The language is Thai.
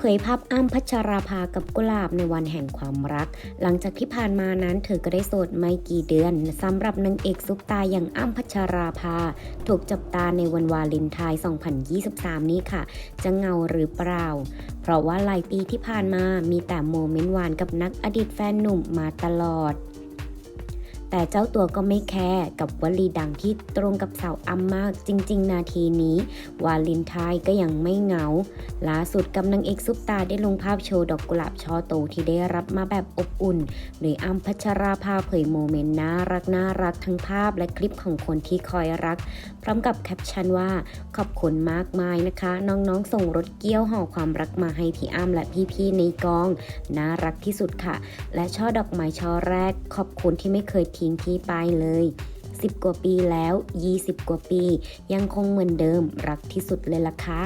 เผยภาพอ้ำพัชราภากับกุหลาบในวันแห่งความรัก หลังจากที่ผ่านมานั้นเธอก็ได้โสดไม่กี่เดือนสำหรับนางเอกซุปตาอย่างอ้ำพัชราภา ถูกจับตาในวันวาเลนไทน์ 2023 นี้ค่ะ จะเงาหรือเปล่า เพราะว่าหลายปีที่ผ่านมามีแต่โมเมนต์หวานกับนักอดีตแฟนหนุ่มมาตลอด แต่เจ้าตัวก็ไม่แคร์กับวลีดังที่ตรงกับสาวอ้ำมากจริง ๆ นาทีนี้ วาเลนไทน์ก็ยังไม่เหงาล่าสุดกับนางเอกซุปตาได้ลงภาพโชว์ดอกกุหลาบช่อโตที่ได้รับมาแบบอบอุ่น โดยอ้ำพัชราภาเผยโมเมนต์น่ารักน่ารักทั้งภาพและคลิปของคนที่คอยรัก พร้อมกับแคปชั่นว่าขอบคุณมากมายนะคะ น้องๆ ส่งรถเกี้ยวห่อความรักมาให้พี่อ้ำและพี่ๆในกอง น่ารักที่สุดค่ะ และช่อดอกไม้ช่อแรก ขอบคุณที่ไม่เคยทิ้งพี่ไปเลย 10 กว่าปีแล้ว 20 กว่าปี ยังคงเหมือนเดิมรักที่สุดเลยล่ะค่ะ